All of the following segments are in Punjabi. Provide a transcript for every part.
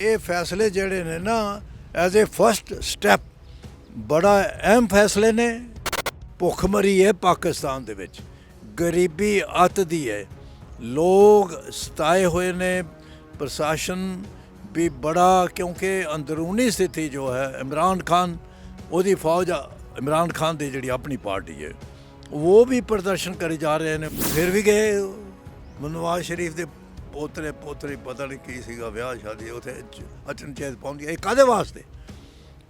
ਇਹ ਫੈਸਲੇ ਜਿਹੜੇ ਨੇ ਨਾ ਐਜ਼ ਅ ਫਰਸਟ ਸਟੈਪ ਬੜਾ ਅਹਿਮ ਫੈਸਲੇ ਨੇ। ਭੁੱਖਮਰੀ ਹੈ ਪਾਕਿਸਤਾਨ ਦੇ ਵਿੱਚ। ਗਰੀਬੀ ਅੱਤ ਦੀ ਹੈ। ਲੋਕ ਸਤਾਏ ਹੋਏ ਨੇ। ਪ੍ਰਸ਼ਾਸਨ ਵੀ ਬੜਾ, ਕਿਉਂਕਿ ਅੰਦਰੂਨੀ ਸਥਿਤੀ ਜੋ ਹੈ, ਇਮਰਾਨ ਖਾਨ, ਉਹਦੀ ਫੌਜ ਇਮਰਾਨ ਖਾਨ ਦੀ ਜਿਹੜੀ ਆਪਣੀ ਪਾਰਟੀ ਹੈ, ਉਹ ਵੀ ਪ੍ਰਦਰਸ਼ਨ ਕਰੀ ਜਾ ਰਹੇ ਨੇ। ਫਿਰ ਵੀ ਗਏ। ਨਵਾਜ਼ ਸ਼ਰੀਫ ਦੇ ਪੋਤਰੇ ਪੋਤਰੀ ਪਤਾ ਨਹੀਂ ਕੀ ਸੀਗਾ ਵਿਆਹ ਸ਼ਾਦੀ ਉੱਥੇ ਅਚਨਚੇਤ ਪਹੁੰਚ ਗਏ ਇਹ ਕਾਦੇ ਵਾਸਤੇ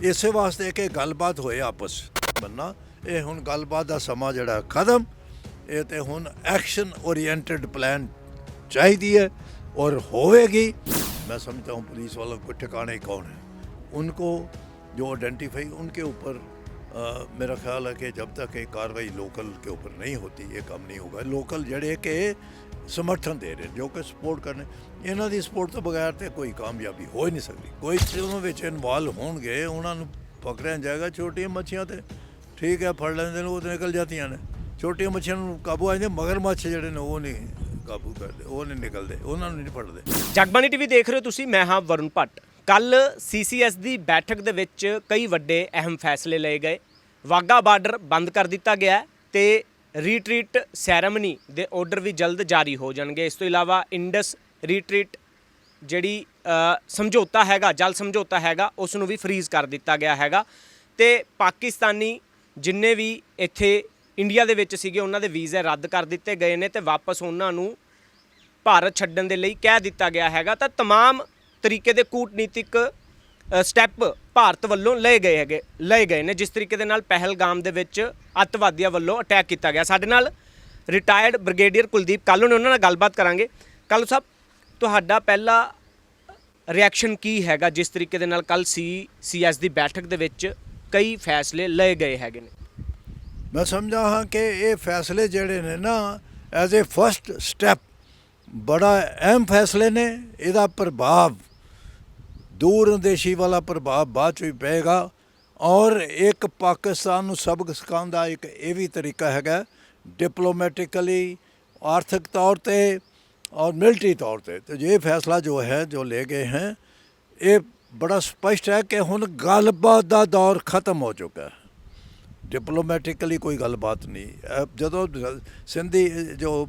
ਇਸੇ ਵਾਸਤੇ ਕਿ ਗੱਲਬਾਤ ਹੋਏ ਆਪਸ ਬੰਨਾ ਇਹ ਹੁਣ ਗੱਲਬਾਤ ਦਾ ਸਮਾਂ ਜਿਹੜਾ ਖਤਮ ਇਹ ਤੇ ਹੁਣ ਐਕਸ਼ਨ ओरिएंटेड प्लान चाहिए है और होएगी मैं समझता हूँ पुलिस वालों को ठिकाने कौन है उनको जो आइडेंटिफाई उनके ऊपर अ, मेरा ख्याल है कि जब तक ये कार्रवाई लोकल के ऊपर नहीं होती ये काम नहीं होगा लोकल जड़े के ਸਮਰਥਨ ਦੇ ਰਹੇ ਜੋ ਕਿ ਸਪੋਰਟ ਕਰਨੇ ਇਹਨਾਂ ਦੀ ਸਪੋਰਟ ਤੋਂ ਬਗੈਰ ਤੇ ਕੋਈ ਕਾਮਯਾਬੀ ਹੋ ਹੀ ਨਹੀਂ ਸਕਦੀ ਕੋਈ ਉਹਨਾਂ ਵਿੱਚ ਇਨਵੋਲਵ ਹੋਣਗੇ ਉਹਨਾਂ ਨੂੰ ਪਕੜਿਆ ਜਾਏਗਾ ਛੋਟੀਆਂ ਮੱਛੀਆਂ ਤੇ ਠੀਕ ਹੈ ਫੜ ਲੈਂਦੇ ਨੇ ਉਹ ਤੇ ਨਿਕਲ ਜਾਂਦੀਆਂ ਨੇ ਛੋਟੀਆਂ ਮੱਛੀਆਂ ਨੂੰ ਕਾਬੂ ਆ ਜਾਂਦੇ ਮਗਰ ਮੱਛ ਜਿਹੜੇ ਨੇ ਉਹ ਨਹੀਂ ਕਾਬੂ ਕਰਦੇ ਉਹ ਨਹੀਂ ਨਿਕਲਦੇ ਉਹਨਾਂ ਨੂੰ ਨਹੀਂ ਫੜਦੇ ਜਗਬਾਣੀ ਟੀਵੀ ਦੇਖ ਰਹੇ ਹੋ ਤੁਸੀਂ ਮੈਂ ਹਾਂ ਵਰੁਣ ਭੱਟ ਕੱਲ ਸੀਸੀਐਸ ਦੀ ਬੈਠਕ ਦੇ ਵਿੱਚ ਕਈ ਵੱਡੇ ਅਹਿਮ ਫੈਸਲੇ ਲਏ ਗਏ ਵਾਗਾ ਬਾਰਡਰ ਬੰਦ ਕਰ ਦਿੱਤਾ ਗਿਆ ਹੈ ਤੇ ਰੀਟਰੀਟ ਸੈਰੇਮਨੀ ਦੇ ਆਰਡਰ ਵੀ ਜਲਦ ਜਾਰੀ ਹੋ ਜਾਣਗੇ ਇਸ ਤੋਂ ਇਲਾਵਾ ਇੰਡਸ ਰੀਟਰੀਟ ਜਿਹੜੀ ਅ, ਸਮਝੌਤਾ ਹੈਗਾ ਜਲ ਸਮਝੌਤਾ ਹੈਗਾ ਉਸ ਨੂੰ ਵੀ ਫ੍ਰੀਜ਼ ਕਰ ਦਿੱਤਾ ਗਿਆ ਹੈਗਾ ਤੇ ਪਾਕਿਸਤਾਨੀ ਜਿੰਨੇ ਵੀ ਇੱਥੇ ਇੰਡੀਆ ਦੇ ਵਿੱਚ ਸੀਗੇ ਉਹਨਾਂ ਦੇ ਵੀਜ਼ੇ ਰੱਦ ਕਰ ਦਿੱਤੇ ਗਏ ਨੇ ਤੇ ਵਾਪਸ ਉਹਨਾਂ ਨੂੰ ਭਾਰਤ ਛੱਡਣ ਦੇ ਲਈ ਕਹਿ ਦਿੱਤਾ ਗਿਆ ਹੈਗਾ ਤਾਂ तमाम ਤਰੀਕੇ ਦੇ ਕੂਟਨੀਤਿਕ ਸਟੈਪ ਭਾਰਤ ਵੱਲੋਂ ਲਏ ਗਏ ਹੈਗੇ, ਲਏ ਗਏ ਨੇ, ਜਿਸ ਤਰੀਕੇ ਦੇ ਨਾਲ ਪਹਿਲਗਾਮ ਦੇ ਵਿੱਚ ਅੱਤਵਾਦੀਆਂ ਵੱਲੋਂ ਅਟੈਕ ਕੀਤਾ ਗਿਆ। ਸਾਡੇ ਨਾਲ ਰਿਟਾਇਰਡ ਬ੍ਰਿਗੇਡੀਅਰ ਕੁਲਦੀਪ ਕਾਲੂ ਨੇ ਉਹਨਾਂ ਨਾਲ ਗੱਲਬਾਤ ਕਰਾਂਗੇ। ਕਾਲੂ ਸਾਹਿਬ, ਤੁਹਾਡਾ ਪਹਿਲਾ ਰਿਐਕਸ਼ਨ ਕੀ ਹੈਗਾ, ਜਿਸ ਤਰੀਕੇ ਦੇ ਨਾਲ ਕੱਲ ਸੀ ਸੀਐਸ ਦੀ ਬੈਠਕ ਦੇ ਵਿੱਚ ਕਈ ਫੈਸਲੇ ਲਏ ਗਏ ਹੈਗੇ ਨੇ? ਮੈਂ ਸਮਝਦਾ ਹਾਂ ਕਿ ਇਹ ਫੈਸਲੇ ਜਿਹੜੇ ਨੇ ਨਾ ਐਜ਼ ਅ ਫਰਸਟ ਸਟੈਪ ਬੜਾ ਅਹਿਮ ਫੈਸਲੇ ਨੇ, ਇਹਦਾ ਪ੍ਰਭਾਵ ਦੂਰ ਅੰਦੇਸ਼ੀ ਵਾਲਾ ਪ੍ਰਭਾਵ ਬਾਅਦ ਚ ਵੀ ਪਏਗਾ। ਔਰ ਇੱਕ ਪਾਕਿਸਤਾਨ ਨੂੰ ਸਬਕ ਸਿਖਾਉਣ ਦਾ ਇੱਕ ਇਹ ਵੀ ਤਰੀਕਾ ਹੈਗਾ ਡਿਪਲੋਮੈਟਿਕਲੀ ਆਰਥਿਕ ਤੌਰ ਤੇ ਔਰ ਮਿਲਟਰੀ ਤੌਰ ਤੇ। ਤੇ ਇਹ ਫੈਸਲਾ ਜੋ ਹੈ, ਜੋ ਲੈ ਗਏ ਹੈ, ਇਹ ਬੜਾ ਸਪਸ਼ਟ ਹੈ ਕਿ ਹੁਣ ਗੱਲਬਾਤ ਦਾ ਦੌਰ ਖਤਮ ਹੋ ਚੁੱਕਾ ਹੈ। ਡਿਪਲੋਮੈਟਿਕਲੀ ਕੋਈ ਗੱਲਬਾਤ ਨਹੀਂ। ਜਦੋਂ ਸਿੰਧੀ, ਜੋ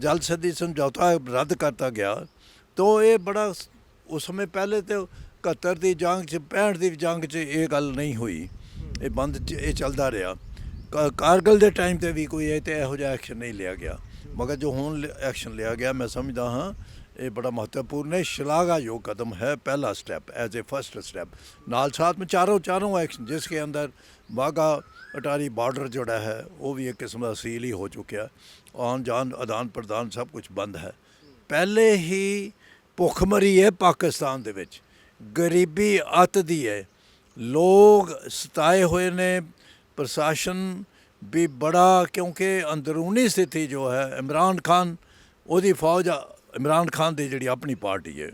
ਜਲ ਸੰਧੀ ਸਮਝੌਤਾ ਰੱਦ ਕਰਤਾ ਗਿਆ, ਤਾਂ ਇਹ ਬੜਾ ਉਸ ਸਮੇਂ ਪਹਿਲੇ ਤੇ 71 ਦੀ ਜੰਗ 'ਚ 65 ਦੀ ਜੰਗ 'ਚ ਇਹ ਗੱਲ ਨਹੀਂ ਹੋਈ। ਇਹ ਬੰਦ ਇਹ ਚੱਲਦਾ ਰਿਹਾ। ਕਾਰਗਲ ਦੇ ਟਾਈਮ ਤੇ ਵੀ ਕੋਈ ਇਹ ਤੇ ਇਹੋ ਜਿਹਾ ਐਕਸ਼ਨ ਨਹੀਂ ਲਿਆ ਗਿਆ। ਮਗਰ ਜੋ ਹੁਣ ਐਕਸ਼ਨ ਲਿਆ ਗਿਆ, ਮੈਂ ਸਮਝਦਾ ਹਾਂ, ਇਹ ਬੜਾ ਮਹੱਤਵਪੂਰਨ ਹੈ। ਸ਼ਲਾਘਾਯੋਗ ਕਦਮ ਹੈ ਪਹਿਲਾ step as a first step ਨਾਲ ਸਾਥ ਵਿੱਚ ਚਾਰੋਂ ਚਾਰੋਂ ਐਕਸ਼ਨ ਜਿਸ ਕੇ ਅੰਦਰ ਵਾਗਾ ਅਟਾਰੀ ਬਾਰਡਰ ਜਿਹੜਾ ਹੈ, ਉਹ ਵੀ ਇੱਕ ਕਿਸਮ ਦਾ ਸੀਲ ਹੀ ਹੋ ਚੁੱਕਿਆ। ਆਨ ਜਾਨ ਆਦਾਨ ਪ੍ਰਦਾਨ ਸਭ ਕੁਝ ਬੰਦ ਹੈ। ਪਹਿਲੇ ਹੀ ਭੁੱਖਮਰੀ ਹੈ ਪਾਕਿਸਤਾਨ ਦੇ ਵਿੱਚ। ਗਰੀਬੀ ਅੱਤ ਦੀ ਹੈ। ਲੋਕ ਸਤਾਏ ਹੋਏ ਨੇ। ਪ੍ਰਸ਼ਾਸਨ ਵੀ ਬੜਾ, ਕਿਉਂਕਿ ਅੰਦਰੂਨੀ ਸਥਿਤੀ ਜੋ ਹੈ, ਇਮਰਾਨ ਖਾਨ, ਉਹਦੀ ਫੌਜ ਇਮਰਾਨ ਖਾਨ ਦੀ ਜਿਹੜੀ ਆਪਣੀ ਪਾਰਟੀ ਹੈ,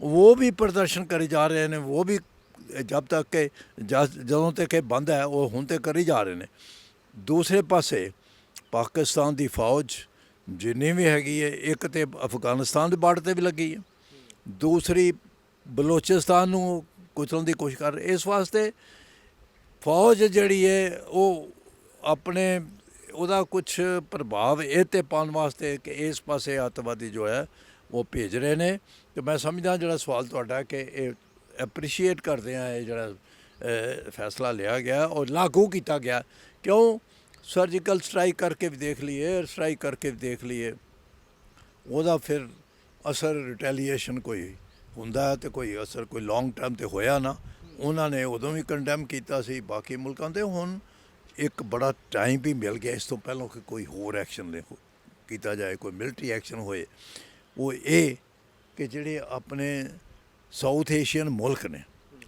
ਉਹ ਵੀ ਪ੍ਰਦਰਸ਼ਨ ਕਰੀ ਜਾ ਰਹੇ ਨੇ। ਉਹ ਵੀ ਜਦ ਤੱਕ ਕਿ, ਜਦ- ਜਦੋਂ ਤੱਕ ਇਹ ਬੰਦ ਹੈ, ਉਹ ਹੁਣ ਤੇ ਕਰੀ ਜਾ ਰਹੇ ਨੇ। ਦੂਸਰੇ ਪਾਸੇ, ਪਾਕਿਸਤਾਨ ਦੀ ਫੌਜ ਜਿੰਨੀ ਵੀ ਹੈਗੀ ਹੈ, ਇੱਕ ਤੇ ਅਫਗਾਨਿਸਤਾਨ ਦੇ ਬਾਰਡਰ ਤੇ ਵੀ ਲੱਗੀ ਹੈ। ਦੂਸਰੀ ਬਲੋਚਿਸਤਾਨ ਨੂੰ ਕੁਚਲਣ ਦੀ ਕੋਸ਼ਿਸ਼ ਕਰ ਰਹੀ। ਇਸ ਵਾਸਤੇ ਫੌਜ ਜਿਹੜੀ ਹੈ ਉਹ ਆਪਣੇ ਉਹਦਾ ਕੁਝ ਪ੍ਰਭਾਵ ਇਹ ਤੇ ਪਾਉਣ ਵਾਸਤੇ ਕਿ ਇਸ ਪਾਸੇ ਅੱਤਵਾਦੀ ਜੋ ਹੈ, ਉਹ ਭੇਜ ਰਹੇ ਨੇ। ਤੇ ਮੈਂ ਸਮਝਦਾ ਜਿਹੜਾ ਸਵਾਲ ਤੁਹਾਡਾ ਕਿ ਇਹ ਐਪਰੀਸ਼ੀਏਟ ਕਰਦੇ ਆ, ਇਹ ਜਿਹੜਾ ਫੈਸਲਾ ਲਿਆ ਗਿਆ ਔਰ ਲਾਗੂ ਕੀਤਾ ਗਿਆ। ਕਿਉਂ? ਸਰਜੀਕਲ ਸਟ੍ਰਾਈਕ ਕਰਕੇ ਵੀ ਦੇਖ ਲਈਏ 에ਅਰ ਸਟ੍ਰਾਈਕ ਕਰਕੇ ਵੀ ਦੇਖ ਲਈਏ। ਉਹਦਾ ਫਿਰ ਅਸਰ ਰਿਟੈਲੀਏਸ਼ਨ ਕੋਈ ਹੁੰਦਾ ਹੈ ਤੇ ਕੋਈ ਅਸਰ ਕੋਈ ਲੌਂਗ ਟਰਮ ਤੇ ਹੋਇਆ ਨਾ, ਉਹਨਾਂ ਨੇ ਉਦੋਂ ਵੀ ਕੰਡੈਮ ਕੀਤਾ ਸੀ, ਬਾਕੀ ਮੁਲਕਾਂ ਤੇ ਹੁਣ ਇੱਕ ਬੜਾ ਟਾਈਮ ਵੀ ਮਿਲ ਗਿਆ ਇਸ ਤੋਂ ਪਹਿਲਾਂ ਕਿ ਕੋਈ ਹੋਰ ਐਕਸ਼ਨ ਲੈ ਕੀਤਾ ਜਾਏ, ਕੋਈ ਮਿਲਟਰੀ ਐਕਸ਼ਨ ਹੋਏ। ਉਹ ਇਹ ਕਿ ਜਿਹੜੇ ਆਪਣੇ ਸਾਊਥ ਏਸ਼ੀਅਨ ਮੁਲਕ ਨੇ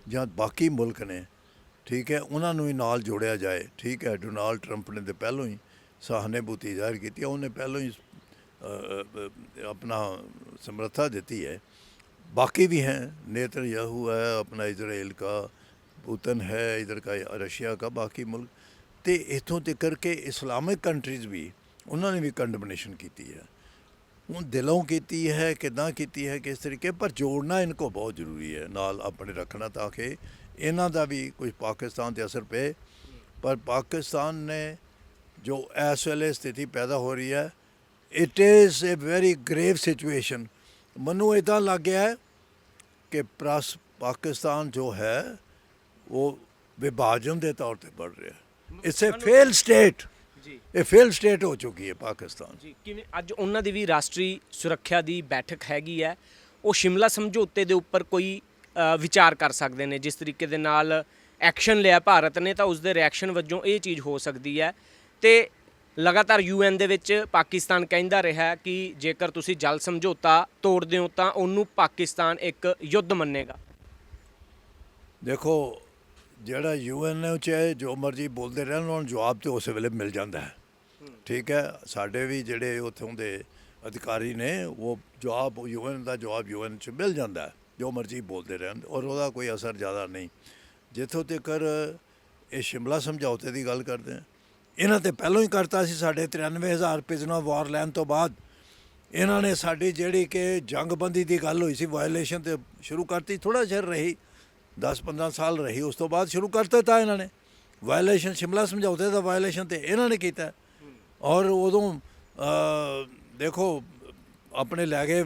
ਜਾਂ ਬਾਕੀ ਮੁਲਕ ਨੇ, ਠੀਕ ਹੈ, ਉਹਨਾਂ ਨੂੰ ਵੀ ਨਾਲ ਜੋੜਿਆ ਜਾਏ। ਠੀਕ ਹੈ ਡੋਨਾਲਡ ਟਰੰਪ ਨੇ ਤੇ ਪਹਿਲਾਂ ਹੀ ਸਹਾਨੁਭੂਤੀ ਜ਼ਾਹਿਰ ਕੀਤੀ ਉਹਨੇ ਪਹਿਲਾਂ ਹੀ ਅ, ਅ, ਆਪਣਾ ਸਮਰੱਥਾ ਦਿੱਤੀ है बाकी भी हैं नेतर याहू है अपना इसराइल का पुतन है इधर का रशिया का बाकी मुल्क ਤੇ ਇਥੋਂ ਤੱਕ ਕਿ ਇਸਲਾਮਿਕ ਕੰਟਰੀਜ਼ ਵੀ ਉਹਨਾਂ ਨੇ ਵੀ ਕੰਡਮਨੇਸ਼ਨ ਕੀਤੀ ਹੈ ਹੁਣ ਦਿਲੋਂ ਕੀਤੀ ਹੈ ਕਿਦਾਂ ਕੀਤੀ ਹੈ ਕਿਸ ਤਰੀਕੇ ਪਰ ਜੋੜਨਾ ਇਨਕੋ ਬਹੁਤ ਜ਼ਰੂਰੀ ਹੈ ਨਾਲ ਆਪਣੇ ਰੱਖਣਾ ਤਾਂ ਕਿ ਇਹਨਾਂ ਦਾ ਵੀ ਕੁਝ ਪਾਕਿਸਤਾਨ ਤੇ ਅਸਰ ਪਏ ਪਰ ਪਾਕਿਸਤਾਨ ਨੇ ਜੋ ਇਸ ਵੇਲੇ ਸਥਿਤੀ ਪੈਦਾ ਹੋ ਰਹੀ ਹੈ it is a very grave situation ਮੈਨੂੰ ਇਦਾਂ ਲੱਗ ਗਿਆ ਹੈ ਕਿ ਪ੍ਰਸ ਪਾਕਿਸਤਾਨ ਜੋ ਹੈ ਉਹ ਵਿਭਾਜਨ ਦੇ ਤੌਰ ਤੇ बढ़ ਰਿਹਾ ਹੈ। ਇਟਸ ਅ ਫੇਲ ਸਟੇਟ ਜੀ। ਇਹ ਫੇਲ ਸਟੇਟ ਹੋ ਚੁੱਕੀ ਹੈ ਪਾਕਿਸਤਾਨ। ਜੀ ਕਿਵੇਂ ਅੱਜ ਉਹਨਾਂ ਦੀ ਵੀ ਰਾਸ਼ਟਰੀ ਸੁਰੱਖਿਆ ਦੀ ਬੈਠਕ ਹੈਗੀ ਹੈ। ਉਹ ਸ਼ਿਮਲਾ ਸਮਝੌਤੇ ਦੇ ਉੱਪਰ ਕੋਈ ਵਿਚਾਰ ਕਰ ਸਕਦੇ ਨੇ। ਜਿਸ ਤਰੀਕੇ ਦੇ ਨਾਲ ਐਕਸ਼ਨ ਲਿਆ ਭਾਰਤ ਨੇ ਤਾਂ ਉਸ ਦੇ ਰਿਐਕਸ਼ਨ ਵਜੋਂ ਇਹ ਚੀਜ਼ ਹੋ ਸਕਦੀ ਹੈ। ਤੇ ਲਗਾਤਾਰ ਯੂਐਨ ਦੇ ਵਿੱਚ ਪਾਕਿਸਤਾਨ ਕਹਿੰਦਾ ਰਿਹਾ ਕਿ ਜੇਕਰ ਤੁਸੀਂ ਜਲ ਸਮਝੌਤਾ ਤੋੜਦੇ ਹੋ ਤਾਂ ਉਹਨੂੰ ਪਾਕਿਸਤਾਨ ਇੱਕ ਯੁੱਧ ਮੰਨੇਗਾ। ਦੇਖੋ, ਜਿਹੜਾ ਯੂਐਨ ਨੇ ਚਾਹੇ ਜੋ ਮਰਜ਼ੀ ਬੋਲਦੇ ਰਹਿਣ, ਉਹਨਾਂ ਨੂੰ ਜਵਾਬ ਤੇ ਉਸੇ ਵੇਲੇ ਮਿਲ ਜਾਂਦਾ ਹੈ। ਠੀਕ ਹੈ, ਸਾਡੇ ਵੀ ਜਿਹੜੇ ਉੱਥੋਂ ਦੇ ਅਧਿਕਾਰੀ ਨੇ, ਉਹ ਜਵਾਬ ਯੂਐਨ ਦਾ ਜਵਾਬ ਯੂਐਨ ਚ ਮਿਲ ਜਾਂਦਾ ਹੈ, ਜੋ ਮਰਜ਼ੀ ਬੋਲਦੇ ਰਹਿਣ, ਔਰ ਉਹਦਾ ਕੋਈ ਅਸਰ ਜ਼ਿਆਦਾ ਨਹੀਂ। ਜਿੱਥੋਂ ਤੱਕ ਇਹ ਸ਼ਿਮਲਾ ਸਮਝੌਤੇ ਦੀ ਗੱਲ ਕਰਦੇ ਹਾਂ ਇਹਨਾਂ ਤੇ ਪਹਿਲਾਂ ਹੀ ਕਰਤਾ ਸੀ ਸਾਡੇ 93000 ਪਿਜਨਾ ਵਾਰ ਲੈਣ ਤੋਂ ਬਾਅਦ। ਇਹਨਾਂ ਨੇ ਸਾਡੀ ਜਿਹੜੀ ਕਿ ਜੰਗਬੰਦੀ ਦੀ ਗੱਲ ਹੋਈ ਸੀ ਵਾਇਲੇਸ਼ਨ ਤੇ ਸ਼ੁਰੂ ਕਰਤੀ ਥੋੜਾ ਚਿਰ ਰਹੀ 10-15 ਸਾਲ ਰਹੀ, ਉਸ ਤੋਂ ਬਾਅਦ ਸ਼ੁਰੂ ਕਰ ਦਿੱਤਾ ਇਹਨਾਂ ਨੇ। ਵਾਇਲੇਸ਼ਨ ਸ਼ਿਮਲਾ ਸਮਝੌਤੇ ਦਾ ਵਾਇਲੇਸ਼ਨ ਤੇ ਇਹਨਾਂ ਨੇ ਕੀਤਾ। ਔਰ ਉਦੋਂ ਦੇਖੋ, ਆਪਣੇ ਲੈ ਗਏ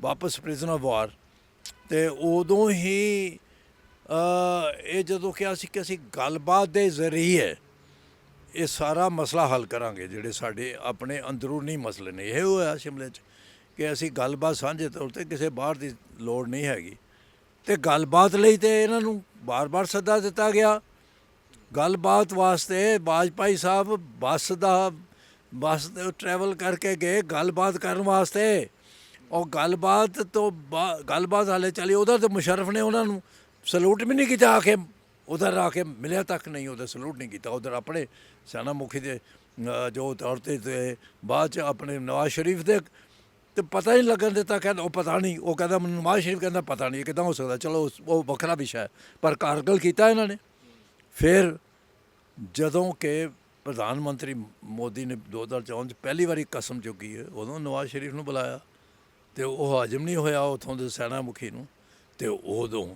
ਵਾਪਸ ਪ੍ਰਿਜ਼ਨਰ ਵਾਰ ਤੇ ਉਦੋਂ ਹੀ ਇਹ ਜਦੋਂ ਕਿਹਾ ਸੀ ਕਿ ਅਸੀਂ ਗੱਲਬਾਤ ਦੇ ਜ਼ਰੀਏ ਇਹ ਸਾਰਾ ਮਸਲਾ ਹੱਲ ਕਰਾਂਗੇ, ਜਿਹੜੇ ਸਾਡੇ ਆਪਣੇ ਅੰਦਰੂਨੀ ਮਸਲੇ ਨੇ। ਇਹ ਹੋਇਆ ਸ਼ਿਮਲੇ 'ਚ ਕਿ ਅਸੀਂ ਗੱਲਬਾਤ ਸਾਂਝੇ ਤੌਰ ਤੇ ਕਿਸੇ ਬਾਹਰ ਦੀ ਲੋੜ ਨਹੀਂ ਹੈਗੀ। ਤੇ ਗੱਲਬਾਤ ਲਈ ਤੇ ਇਹਨਾਂ ਨੂੰ ਬਾਰ-ਬਾਰ ਸੱਦਾ ਦਿੱਤਾ ਗਿਆ। ਗੱਲਬਾਤ ਵਾਸਤੇ ਬਾਜਪਾਈ ਸਾਹਿਬ ਬੱਸ ਦਾ, ਬੱਸ ਤੇ ਟਰੈਵਲ ਕਰਕੇ ਗਏ ਗੱਲਬਾਤ ਕਰਨ ਵਾਸਤੇ। ਉਹ ਗੱਲਬਾਤ ਤੋਂ ਬਾ- ਗੱਲਬਾਤ ਹਾਲੇ ਚੱਲੀ ਉਧਰ ਤੇ ਮੁਸ਼ਰਫ ਨੇ ਉਹਨਾਂ ਨੂੰ ਸਲੂਟ ਵੀ ਨਹੀਂ ਕੀਤਾ ਆ ਕੇ ਉਧਰ ਆ ਕੇ ਮਿਲਿਆ ਤੱਕ ਨਹੀਂ, ਉਹਦਾ ਸਲੂਟ ਨਹੀਂ ਕੀਤਾ। ਉਧਰ ਆਪਣੇ ਸੈਨਾ ਮੁਖੀ ਦੇ ਜੋ ਤੌਰ ਤੇ ਬਾਅਦ ਚ ਆਪਣੇ ਨਵਾਜ਼ ਸ਼ਰੀਫ ਦੇ, ਤੇ ਪਤਾ ਹੀ ਨਹੀਂ ਲੱਗਣ ਦਿੱਤਾ, ਕਹਿੰਦਾ ਉਹ ਪਤਾ ਨਹੀਂ, ਉਹ ਕਹਿੰਦਾ ਮੈਨੂੰ ਨਵਾਜ਼ ਸ਼ਰੀਫ ਕਹਿੰਦਾ ਪਤਾ ਨਹੀਂ ਕਿਦਾਂ ਹੋ ਸਕਦਾ। ਚਲੋ ਉਹ ਵੱਖਰਾ ਵਿਸ਼ਾ ਹੈ, ਪਰ ਕਾਰਗਲ ਕੀਤਾ ਇਹਨਾਂ ਨੇ। ਫਿਰ ਜਦੋਂ ਕਿ ਪ੍ਰਧਾਨ ਮੰਤਰੀ ਮੋਦੀ ਨੇ 2014 ਚ ਪਹਿਲੀ ਵਾਰੀ ਕਸਮ ਚੁੱਕੀ ਹੈ, ਉਦੋਂ ਨਵਾਜ਼ ਸ਼ਰੀਫ ਨੂੰ ਬੁਲਾਇਆ, ਤੇ ਉਹ ਹਾਜ਼ਮ ਨਹੀਂ ਹੋਇਆ ਉਥੋਂ ਦੇ ਸੈਨਾ ਮੁਖੀ ਨੂੰ, ਤੇ ਉਦੋਂ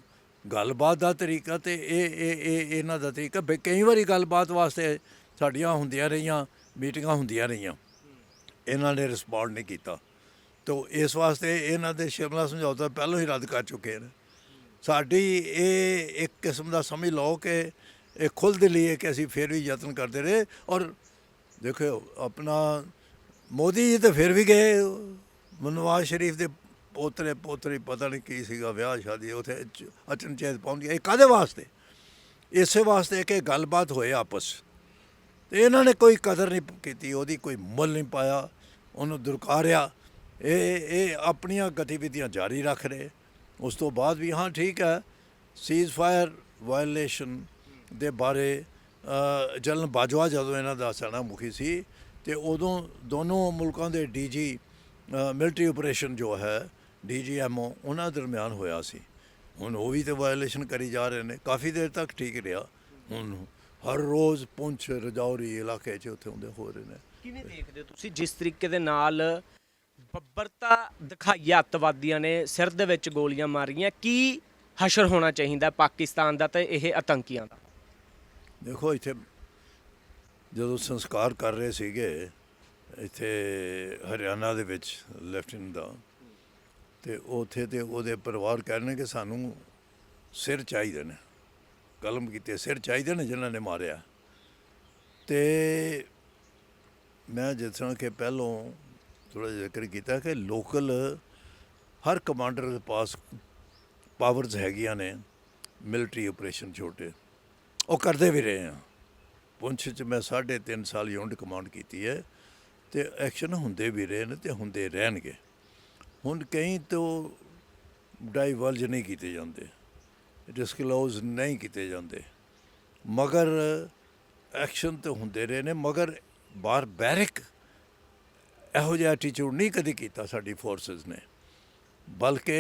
ਗੱਲਬਾਤ ਦਾ ਤਰੀਕਾ ਤੇ ਇਹ ਇਹ ਇਹ, ਇਹਨਾਂ ਦਾ ਤਰੀਕਾ। ਵੀ ਕਈ ਵਾਰੀ ਗੱਲਬਾਤ ਵਾਸਤੇ ਸਾਡੀਆਂ ਹੁੰਦੀਆਂ ਰਹੀਆਂ, ਮੀਟਿੰਗਾਂ ਹੁੰਦੀਆਂ ਰਹੀਆਂ। ਇਹਨਾਂ ਨੇ ਰਿਸਪੌਂਡ ਨਹੀਂ ਕੀਤਾ। ਤੋ ਇਸ ਵਾਸਤੇ ਇਹਨਾਂ ਦੇ ਸ਼ਿਮਲਾ ਸਮਝੌਤਾ ਪਹਿਲਾਂ ਹੀ ਰੱਦ ਕਰ ਚੁੱਕੇ ਨੇ। ਸਾਡੀ ਇਹ ਇੱਕ ਕਿਸਮ ਦਾ ਸਮਝ ਲਓ ਕਿ ਇਹ ਖੁੱਲ੍ਹ ਦੇ ਹੈ ਕਿ ਅਸੀਂ ਫਿਰ ਵੀ ਯਤਨ ਕਰਦੇ ਰਹੇ। ਔਰ ਦੇਖੋ ਆਪਣਾ ਮੋਦੀ ਜੀ ਤਾਂ ਫਿਰ ਵੀ ਗਏ। ਨਵਾਜ਼ ਸ਼ਰੀਫ ਦੇ ਪੋਤਰੇ ਪੋਤਰੀ ਪਤਾ ਨਹੀਂ ਕੀ ਸੀਗਾ ਵਿਆਹ ਸ਼ਾਦੀ ਉੱਥੇ ਅਚ- ਅਚਨਚੇਤ ਪਹੁੰਚ ਗਏ ਇਹ ਕਾਦੇ ਵਾਸਤੇ? ਇਸੇ ਵਾਸਤੇ ਕਿ ਗੱਲਬਾਤ ਹੋਏ ਆਪਸ। 'ਚ। ਤੇ ਇਹਨਾਂ ਨੇ ਕੋਈ ਕਦਰ ਨਹੀਂ ਕੀਤੀ ਉਹਦੀ ਕੋਈ ਮੁੱਲ ਨਹੀਂ ਪਾਇਆ ਉਹਨੂੰ ਦੁਰਕਾਰਿਆ। ਇਹ ਇਹ ਆਪਣੀਆਂ ਗਤੀਵਿਧੀਆਂ ਜਾਰੀ ਰੱਖ ਰਹੇ। ਉਸ ਤੋਂ ਬਾਅਦ ਵੀ ਹਾਂ ਠੀਕ ਹੈ ਸੀਜ਼ ਫਾਇਰ ਵਾਇਲੇਸ਼ਨ ਦੇ ਬਾਰੇ ਅ, ਜਨਰਲ ਬਾਜਵਾ ਜਦੋਂ ਇਹਨਾਂ ਦਾ ਸੈਨਾ ਮੁਖੀ ਸੀ ਤੇ ਉਦੋਂ ਦੋਨੋਂ ਮੁਲਕਾਂ ਦੇ ਡੀਜੀ ਮਿਲਟਰੀ ਆਪਰੇਸ਼ਨ ਜੋ ਹੈ ਡੀਜੀਐਮਓ ਉਹਨਾਂ ਦਰਮਿਆਨ ਹੋਇਆ ਸੀ। ਹੁਣ ਉਹ ਵੀ ਤੇ ਵਾਇਲੇਸ਼ਨ ਕਰੀ ਜਾ ਰਹੇ ਨੇ। ਕਾਫੀ ਦੇਰ ਤੱਕ ਠੀਕ ਰਿਹਾ। ਹੁਣ ਹਰ ਰੋਜ਼ ਪੁੰਛ ਰਜੌਰੀ ਇਲਾਕੇ 'ਚ ਉੱਥੇ ਹੁੰਦੇ ਹੋ ਰਹੇ ਨੇ। ਕਿਵੇਂ ਦੇਖਦੇ ਹੋ ਤੁਸੀਂ ਜਿਸ ਤਰੀਕੇ ਦੇ ਨਾਲ ਬੱਬਰਤਾ ਦਿਖਾਈ ਅੱਤਵਾਦੀਆਂ ਨੇ ਸਿਰ ਦੇ ਵਿੱਚ ਗੋਲੀਆਂ ਮਾਰੀਆਂ ਕੀ ਹਸ਼ਰ ਹੋਣਾ ਚਾਹੀਦਾ ਪਾਕਿਸਤਾਨ ਦਾ ਤੇ ਇਹ ਆਤੰਕੀਆਂ ਦਾ? ਦੇਖੋ ਇੱਥੇ ਜਦੋਂ ਸੰਸਕਾਰ ਕਰ ਰਹੇ ਸੀਗੇ ਇੱਥੇ ਹਰਿਆਣਾ ਦੇ ਵਿੱਚ ਲੈਫਟੀਨੈਂਟ ਦਾ ਤੇ ਉੱਥੇ ਤੇ ਉਹਦੇ ਪਰਿਵਾਰ ਕਹਿੰਦੇ ਕਿ ਸਾਨੂੰ ਸਿਰ ਚਾਹੀਦੇ ਨੇ। ਕਲਮ ਕੀਤੇ ਸਿਰ ਚਾਹੀਦੇ ਨੇ ਜਿਨ੍ਹਾਂ ਨੇ ਮਾਰਿਆ। ਤੇ ਮੈਂ ਜਿਸ ਤਰ੍ਹਾਂ ਕਿ ਪਹਿਲੋਂ ਥੋੜਾ ਜ਼ਿਕਰ ਕੀਤਾ ਕਿ ਲੋਕਲ ਹਰ ਕਮਾਂਡਰ ਦੇ ਪਾਸ ਪਾਵਰਸ ਹੈਗੀਆਂ ਨੇ, ਮਿਲਟਰੀ ਆਪਰੇਸ਼ਨ ਛੋਟੇ। ਉਹ ਕਰਦੇ ਵੀ ਰਹੇ ਆ। ਪੁੰਛ ਚ ਮੈਂ 3.5 ਸਾਲ ਯੂਨਿਟ ਕਮਾਂਡ ਕੀਤੀ ਹੈ ਤੇ ਐਕਸ਼ਨ ਹੁੰਦੇ ਵੀ ਰਹੇ ਨੇ ਤੇ ਹੁੰਦੇ ਰਹਿਣਗੇ। ਹੁਣ ਕਈ ਤੋਂ ਡਾਈਵਰਜ ਨਹੀਂ ਕੀਤੇ ਜਾਂਦੇ, ਡਿਸਕਲੋਜ਼ ਨਹੀਂ ਕੀਤੇ ਜਾਂਦੇ। ਮਗਰ ਐਕਸ਼ਨ ਤੇ ਹੁੰਦੇ ਰਹੇ ਨੇ, ਮਗਰ ਬਾਰ ਬੈਰਿਕ ਇਹੋ ਜਿਹਾ ਐਟੀਟਿਊਡ ਨਹੀਂ ਕਦੇ ਕੀਤਾ ਸਾਡੀ ਫੋਰਸਸ ਨੇ। ਬਲਕਿ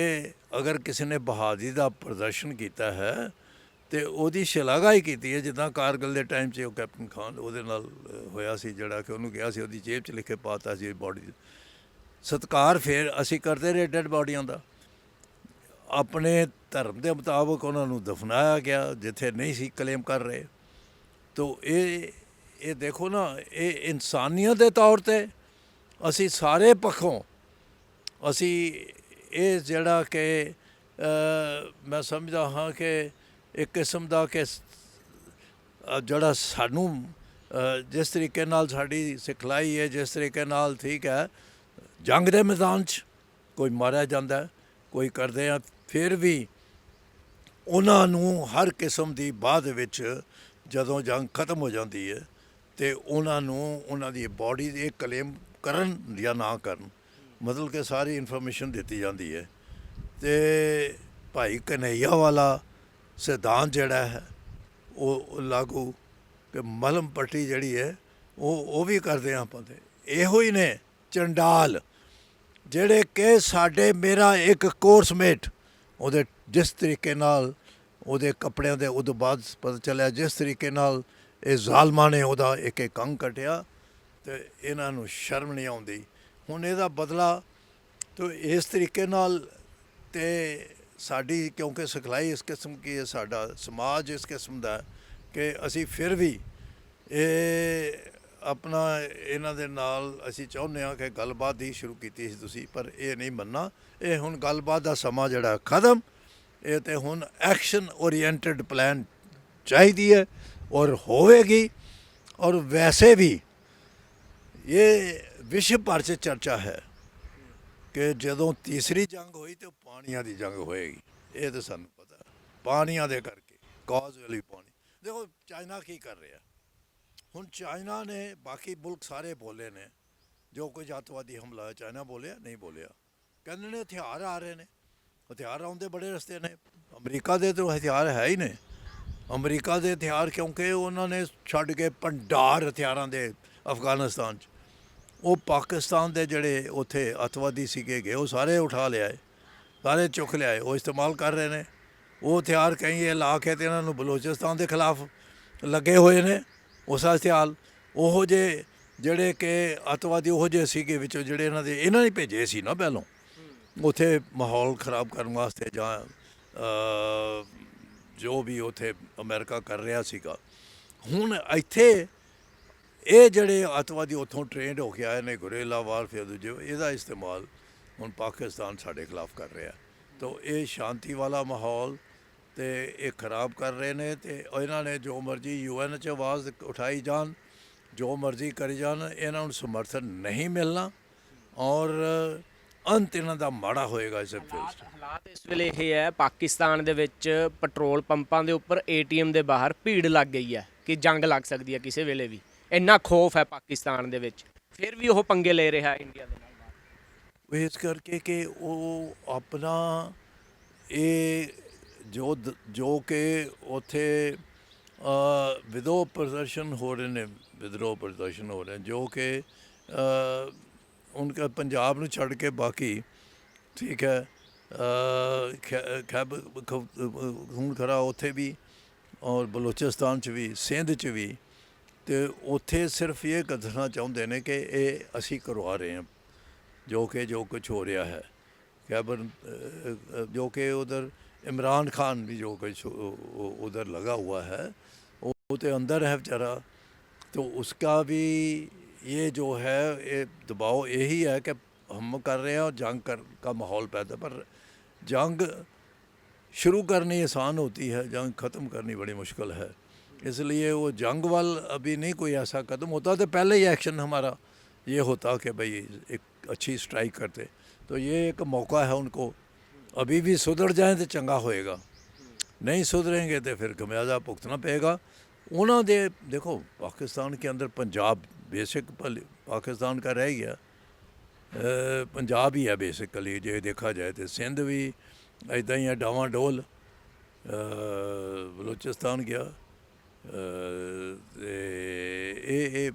ਅਗਰ ਕਿਸੇ ਨੇ ਬਹਾਦਰੀ ਦਾ ਪ੍ਰਦਰਸ਼ਨ ਕੀਤਾ ਹੈ ਤੇ ਉਹਦੀ ਸ਼ਲਾਘਾ ਹੀ ਕੀਤੀ ਹੈ, ਜਿੱਦਾਂ ਕਾਰਗਲ ਦੇ ਟਾਈਮ 'ਚ ਉਹ ਕੈਪਟਨ ਖਾਨ ਉਹਦੇ ਨਾਲ ਹੋਇਆ ਸੀ ਜਿਹੜਾ ਕਿ ਉਹਨੂੰ ਕਿਹਾ ਸੀ, ਉਹਦੀ ਜੇਬ 'ਚ ਲਿਖੇ ਕੇ ਪਾਤਾ ਸੀ ਬਾਡੀ ਸਤਕਾਰ ਫਿਰ ਅਸੀਂ ਕਰਦੇ ਰਹੇ ਡੈੱਡ ਬਾਡੀਆਂ ਦਾ। ਆਪਣੇ ਧਰਮ ਦੇ ਮੁਤਾਬਕ ਉਹਨਾਂ ਨੂੰ ਦਫਨਾਇਆ ਗਿਆ, ਜਿੱਥੇ ਨਹੀਂ ਸੀ ਕਲੇਮ ਕਰ ਰਹੇ। ਤੋ ਇਹ ਇਹ ਦੇਖੋ ਨਾ, ਇਹ ਇਨਸਾਨੀਅਤ ਦੇ ਤੌਰ ਤੇ ਅਸੀਂ ਸਾਰੇ ਪੱਖੋਂ, ਅਸੀਂ ਇਹ ਜਿਹੜਾ ਕਿ ਮੈਂ ਸਮਝਦਾ ਹਾਂ ਕਿ ਇੱਕ ਕਿਸਮ ਦਾ ਕਿ ਜਿਹੜਾ ਸਾਨੂੰ ਜਿਸ ਤਰੀਕੇ ਨਾਲ ਸਾਡੀ ਸਿਖਲਾਈ ਹੈ, ਜਿਸ ਤਰੀਕੇ ਨਾਲ ਠੀਕ ਹੈ ਜੰਗ ਦੇ ਮੈਦਾਨ 'ਚ ਕੋਈ ਮਾਰਿਆ ਜਾਂਦਾ, ਕੋਈ ਕਰਦੇ ਆ, ਫਿਰ ਵੀ ਉਹਨਾਂ ਨੂੰ ਹਰ ਕਿਸਮ ਦੀ ਬਾਅਦ ਵਿੱਚ ਜਦੋਂ ਜੰਗ ਖਤਮ ਹੋ ਜਾਂਦੀ ਹੈ ਤੇ ਉਹਨਾਂ ਨੂੰ ਉਹਨਾਂ ਦੀ ਬਾਡੀ ਇਹ ਕਲੇਮ ਕਰਨ ਜਾਂ ਨਾ ਕਰਨ, ਮਤਲਬ ਕਿ ਸਾਰੀ ਇਨਫੋਰਮੇਸ਼ਨ ਦਿੱਤੀ ਜਾਂਦੀ ਹੈ। ਤੇ ਭਾਈ ਕਨਈਆ ਵਾਲਾ ਸਿਧਾਂਤ ਜਿਹੜਾ ਹੈ, ਉਹ ਲਾਗੂ ਕਿ ਮਲਮ ਪੱਟੀ ਜਿਹੜੀ ਹੈ, ਉਹ ਉਹ ਵੀ ਕਰਦੇ ਆ ਆਪਾਂ ਤੇ। ਇਹੋ ਹੀ ਨੇ ਚੰਡਾਲ। ਜਿਹੜੇ ਕਿ ਸਾਡੇ ਮੇਰਾ ਇੱਕ ਕੋਰਸਮੇਟ ਉਹਦੇ ਜਿਸ ਤਰੀਕੇ ਨਾਲ ਉਹਦੇ ਕੱਪੜਿਆਂ ਦੇ ਉਦੋਂ ਬਾਅਦ ਪਤਾ ਚੱਲਿਆ, ਜਿਸ ਤਰੀਕੇ ਨਾਲ ਇਹ ਜ਼ਾਲਮਾਂ ਨੇ ਉਹਦਾ ਇੱਕ ਇੱਕ ਅੰਗ ਕਟਿਆ ਤੇ ਇਹਨਾਂ ਨੂੰ ਸ਼ਰਮ ਨਹੀਂ ਆਉਂਦੀ। ਹੁਣ ਇਹਦਾ ਬਦਲਾ ਤੋ ਇਸ ਤਰੀਕੇ ਨਾਲ ਤੇ ਸਾਡੀ, ਕਿਉਂਕਿ ਸਿਖਲਾਈ ਇਸ ਕਿਸਮ ਕੀ ਹੈ, ਸਾਡਾ ਸਮਾਜ ਇਸ ਕਿਸਮ ਦਾ ਕਿ ਅਸੀਂ ਫਿਰ ਵੀ ਇਹ ਆਪਣਾ ਇਹਨਾਂ ਦੇ ਨਾਲ ਅਸੀਂ ਚਾਹੁੰਦੇ ਹਾਂ ਕਿ ਗੱਲਬਾਤ ਹੀ ਸ਼ੁਰੂ ਕੀਤੀ ਸੀ ਤੁਸੀਂ, ਪਰ ਇਹ ਨਹੀਂ ਮੰਨਣਾ। ਇਹ ਹੁਣ ਗੱਲਬਾਤ ਦਾ ਸਮਾਂ ਜਿਹੜਾ ਖਤਮ। ਇਹ ਤੇ ਹੁਣ ਐਕਸ਼ਨ ਓਰੀਐਂਟਡ ਪਲਾਨ ਚਾਹੀਦੀ ਹੈ ਔਰ ਹੋਵੇਗੀ ਔਰ ਵੈਸੇ ਵੀ ਇਹ ਵਿਸ਼ਵ ਭਰ 'ਚ ਚਰਚਾ ਹੈ ਕਿ ਜਦੋਂ ਤੀਸਰੀ ਜੰਗ ਹੋਈ ਤੇ ਪਾਣੀਆਂ ਦੀ ਜੰਗ ਹੋਏਗੀ। ਇਹ ਤਾਂ ਸਾਨੂੰ ਪਤਾ। ਪਾਣੀਆਂ ਦੇ ਕਰਕੇ ਕਾਜ਼ ਵਾਲੀ ਪਾਣੀ। ਦੇਖੋ, ਚਾਈਨਾ ਕੀ ਕਰ ਰਿਹਾ? ਹੁਣ ਚਾਈਨਾ ਨੇ ਬਾਕੀ ਮੁਲਕ ਸਾਰੇ ਬੋਲੇ ਨੇ। ਜੋ ਕੋਈ ਅੱਤਵਾਦੀ ਹਮਲਾ ਚਾਈਨਾ ਬੋਲਿਆ, ਨਹੀਂ ਬੋਲਿਆ। ਕਹਿੰਦੇ ਨੇ ਹਥਿਆਰ ਆ ਰਹੇ ਨੇ। ਹਥਿਆਰ ਆਉਂਦੇ ਬੜੇ ਰਸਤੇ ਨੇ। ਅਮਰੀਕਾ ਦੇ ਤਾਂ ਹਥਿਆਰ ਹੈ ਹੀ ਨੇ। ਅਮਰੀਕਾ ਦੇ ਹਥਿਆਰ ਕਿਉਂਕਿ ਉਹਨਾਂ ਨੇ ਛੱਡ ਕੇ ਭੰਡਾਰ ਹਥਿਆਰਾਂ ਦੇ ਅਫਗਾਨਿਸਤਾਨ 'ਚ। ਉਹ ਪਾਕਿਸਤਾਨ ਦੇ ਜਿਹੜੇ ਉੱਥੇ ਅੱਤਵਾਦੀ ਸੀਗੇ, ਗਏ, ਉਹ ਸਾਰੇ ਉਠਾ ਲਿਆਏ। ਸਾਰੇ ਚੁੱਕ ਲਿਆਏ। ਉਹ ਇਸਤੇਮਾਲ ਕਰ ਰਹੇ ਨੇ। ਉਹ ਹਥਿਆਰ ਕਈ ਇਹ ਲਾ ਕੇ ਤੇ ਇਹਨਾਂ ਨੂੰ ਬਲੋਚਿਸਤਾਨ ਦੇ ਖਿਲਾਫ ਲੱਗੇ ਹੋਏ ਨੇ। ਉਸ ਹਥਿਆਰ ਉਹ ਜੇ ਜਿਹੜੇ ਕਿ ਅੱਤਵਾਦੀ ਉਹ ਜੇ ਸੀਗੇ ਵਿੱਚੋਂ ਜਿਹੜੇ ਇਹਨਾਂ ਦੇ, ਇਹਨਾਂ ਨੇ ਭੇਜੇ ਸੀ ਨਾ ਪਹਿਲੋਂ। ਉੱਥੇ ਮਾਹੌਲ ਖਰਾਬ ਕਰਨ ਵਾਸਤੇ ਜਾਂ ਜੋ ਵੀ ਉੱਥੇ ਅਮਰੀਕਾ ਕਰ ਰਿਹਾ ਸੀਗਾ। ਹੁਣ ਇੱਥੇ ਇਹ ਜਿਹੜੇ ਅੱਤਵਾਦੀ ਉੱਥੋਂ ਟ੍ਰੇਨਡ ਹੋ ਕੇ ਆਏ ਨੇ ਗੁਰੇਲਾ ਵਾਰਫੇਅਰ ਦੂਜੇ ਇਹਦਾ ਇਸਤੇਮਾਲ ਹੁਣ ਪਾਕਿਸਤਾਨ ਸਾਡੇ ਖਿਲਾਫ ਕਰ ਰਿਹਾ। ਤੋ ਇਹ ਸ਼ਾਂਤੀ ਵਾਲਾ ਮਾਹੌਲ ਤੇ ਇਹ ਖਰਾਬ ਕਰ ਰਹੇ ਨੇ ਤੇ ਇਹਨਾਂ ਨੇ ਜੋ ਮਰਜ਼ੀ ਯੂਐਨ 'ਚ ਆਵਾਜ਼ ਉਠਾਈ ਜਾਣ ਜੋ ਮਰਜ਼ੀ ਕਰੀ ਜਾਣ ਇਹਨਾਂ ਨੂੰ ਸਮਰਥਨ ਨਹੀਂ ਮਿਲਣਾ ਔਰ ਅੰਤ ਇਹਨਾਂ ਦਾ ਮਾੜਾ ਹੋਏਗਾ ਇਸ ਫੀਲਡ ਹਾਲਾਤ ਇਸ ਵੇਲੇ ਇਹ ਹੈ ਪਾਕਿਸਤਾਨ ਦੇ ਵਿੱਚ ਪੈਟਰੋਲ ਪੰਪਾਂ ਦੇ ਉੱਪਰ ਏਟੀਐਮ ਦੇ ਬਾਹਰ ਭੀੜ ਲੱਗ ਗਈ ਹੈ ਕਿ ਜੰਗ ਲੱਗ ਸਕਦੀ ਹੈ ਕਿਸੇ ਵੇਲੇ ਵੀ। ਇੰਨਾ ਖੋਫ ਹੈ ਪਾਕਿਸਤਾਨ ਦੇ ਵਿੱਚ। ਫਿਰ ਵੀ ਉਹ ਪੰਗੇ ਲੈ ਰਿਹਾ ਇੰਡੀਆ ਦੇ ਨਾਲ। ਇਸ ਕਰਕੇ ਕਿ ਉਹ ਆਪਣਾ ਇਹ ਜੋ ਜੋ ਕਿ ਉਥੇ ਵਿਦਰੋਹ ਪ੍ਰਦਰਸ਼ਨ ਹੋ ਰਹੇ ਨੇ ਵਿਦਰੋਹ ਪ੍ਰਦਰਸ਼ਨ ਹੋ ਰਹੇ, ਜੋ ਕਿ ਉਨ੍ਹਾਂ ਪੰਜਾਬ ਨੂੰ ਛੱਡ ਕੇ ਬਾਕੀ, ਠੀਕ ਹੈ ਖੈਬ ਖੂਨ ਖਰਾ ਉਥੇ ਵੀ ਔਰ ਬਲੋਚਿਸਤਾਨ ਚ ਵੀ, ਸਿੰਧ ਚ ਵੀ, ਤੇ ਉਥੇ ਸਿਰਫ ਇਹ ਕਥਨਾ ਚਾਹੁੰਦੇ ਨੇ ਕਿ ਇਹ ਅਸੀਂ ਕਰਵਾ ਰਹੇ ਹਾਂ, ਜੋ ਕਿ, ਜੋ ਕੁਝ ਹੋ ਰਿਹਾ ਹੈ। ਖੈਬਰ ਜੋ ਕਿ ਉਧਰ इमरान खान भी जो कुछ उधर लगा हुआ है, वो तो अंदर है बेचारा। तो उसका भी ये जो है, ये दबाव यही है कि हम कर रहे हैं और जंग कर का माहौल पैदा। पर जंग शुरू करनी आसान होती है, जंग ख़त्म करनी बड़ी मुश्किल है। इसलिए वो जंग वाल अभी नहीं कोई ऐसा कदम होता तो पहले ही एक्शन हमारा ये होता कि भाई एक अच्छी स्ट्राइक करते। तो ये एक मौका है उनको अभी भी सुधर जाएं तो चंगा होएगा नहीं सुधरेंगे तो फिर खमियाजा भुगतना पड़ेगा उन्होंने दे देखो पाकिस्तान के अंदर पंजाब बेसिक पाकिस्तान का रह गया ਅ, ਪੰਜਾਬ ਹੀ ਹੈ ਬੇਸਿਕਲੀ ਜੇ ਦੇਖਾ ਜਾਏ ਤੇ ਸਿੰਧ ਵੀ ਇਦਾਂ ਹੀ ਹੈ ਡਾਵਾਂ ਡੋਲ ਬਲੋਚਿਸਤਾਨ ਗਿਆ ਅ, ਤੇ ਇਹ ਇਹ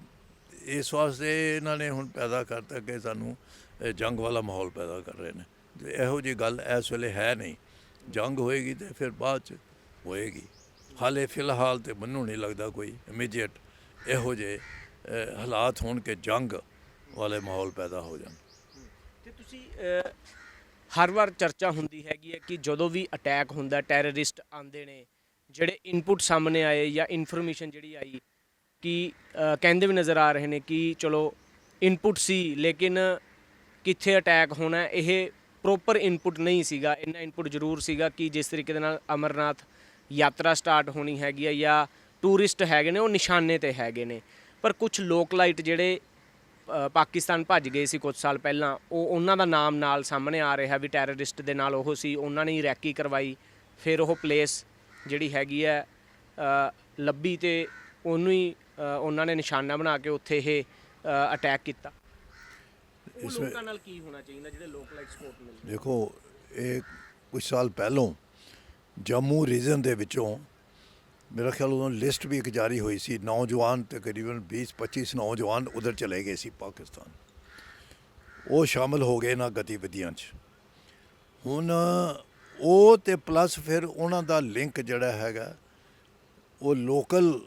ਇਸ ਵਾਸਤੇ ਇਹਨਾਂ ਨੇ ਹੁਣ ਪੈਦਾ ਕਰਤਾ ਕਿ ਸਾਨੂੰ ਇਹ ਜੰਗ ਵਾਲਾ ਮਾਹੌਲ ਪੈਦਾ ਕਰ ਰਹੇ ਨੇ ਤੇ ਇਹੋ ਜੀ ਗੱਲ ਇਸ ਵੇਲੇ ਹੈ ਨਹੀਂ। ਜੰਗ ਹੋਏਗੀ ਤੇ ਫਿਰ ਬਾਅਦ ਚ ਹੋਏਗੀ। ਹਾਲੇ ਫਿਲਹਾਲ ਤੇ ਮੈਨੂੰ ਨਹੀਂ ਲੱਗਦਾ ਕੋਈ ਇਮੀਡੀਏਟ ਇਹੋ ਜਿਹੇ ਹਾਲਾਤ ਹੋਣ ਕਿ ਜੰਗ ਵਾਲੇ ਮਾਹੌਲ ਪੈਦਾ ਹੋ ਜਾਣ। ਤੁਸੀਂ ਹਰ ਵਾਰ ਚਰਚਾ ਹੁੰਦੀ ਹੈਗੀ ਹੈ ਕਿ ਜਦੋਂ ਵੀ ਅਟੈਕ ਹੁੰਦਾ, ਟੈਰਰਿਸਟ ਆਉਂਦੇ ਨੇ, ਜਿਹੜੇ ਇਨਪੁਟ ਸਾਹਮਣੇ ਆਏ ਜਾਂ ਇਨਫੋਰਮੇਸ਼ਨ ਜਿਹੜੀ ਆਈ ਕਿ ਕਹਿੰਦੇ ਵੀ ਨਜ਼ਰ ਆ ਰਹੇ ਨੇ ਕਿ ਚਲੋ ਇਨਪੁਟ ਸੀ ਲੇਕਿਨ ਕਿੱਥੇ ਅਟੈਕ ਹੋਣਾ, ਇਹ ਪ੍ਰੋਪਰ ਇਨਪੁਟ ਨਹੀਂ ਸੀਗਾ, ਇੰਨਾ ਇਨਪੁਟ ਜ਼ਰੂਰ ਸੀਗਾ ਕਿ ਜਿਸ ਤਰੀਕੇ ਦੇ ਨਾਲ ਅਮਰਨਾਥ ਯਾਤਰਾ ਸਟਾਰਟ ਹੋਣੀ ਹੈਗੀ ਹੈ ਜਾਂ ਟੂਰਿਸਟ ਹੈਗੇ ਨੇ, ਉਹ ਨਿਸ਼ਾਨੇ ਤੇ ਹੈਗੇ ਨੇ। ਪਰ ਕੁਝ ਲੋਕਲਾਈਟ ਜਿਹੜੇ ਪਾਕਿਸਤਾਨ ਭੱਜ ਗਏ ਸੀ ਕੁਝ ਸਾਲ ਪਹਿਲਾਂ, ਉਹ ਉਹਨਾਂ ਦਾ ਨਾਮ ਨਾਲ ਸਾਹਮਣੇ ਆ ਰਿਹਾ ਵੀ ਟੈਰਰਿਸਟ ਦੇ ਨਾਲ ਉਹ ਸੀ, ਉਹਨਾਂ ਨੇ ਹੀ ਰੈਕੀ ਕਰਵਾਈ। ਫਿਰ ਉਹ ਪਲੇਸ ਜਿਹੜੀ ਹੈਗੀ ਹੈ ਲੱਭੀ ਤੇ ਉਹਨੂੰ ਹੀ ਉਹਨਾਂ ਨੇ ਨਿਸ਼ਾਨਾ ਬਣਾ ਕੇ ਉੱਥੇ ਇਹ ਅਟੈਕ ਕੀਤਾ। ਉਹ ਇਸਮੇ- ਲੋਕਾਂ ਨਾਲ ਕੀ ਹੋਣਾ ਚਾਹੀਦਾ ਜਿਹੜੇ ਲੋਕਲਾਈਟ ਸਪੋਰਟ ਮਿਲਦੇ ਦੇਖੋ ਇਹ ਕੁਝ ਸਾਲ ਪਹਿਲੋਂ ਜੰਮੂ ਰੀਜਨ ਦੇ ਵਿੱਚੋਂ ਮੇਰਾ ਖਿਆਲ ਉਦੋਂ ਲਿਸਟ ਵੀ ਇੱਕ ਜਾਰੀ ਹੋਈ ਸੀ ਨੌਜਵਾਨ ਤਕਰੀਬਨ 20 25 ਨੌਜਵਾਨ ਉਧਰ ਚਲੇ ਗਏ ਸੀ ਪਾਕਿਸਤਾਨ। ਉਹ ਸ਼ਾਮਲ ਹੋ ਗਏ ਨਾ ਗਤੀਵਿਧੀਆਂ 'ਚ। ਹੁਣ ਉਹ ਤੇ ਪਲੱਸ ਫਿਰ ਉਹਨਾਂ ਦਾ ਲਿੰਕ ਜਿਹੜਾ ਹੈਗਾ ਉਹ ਲੋਕਲ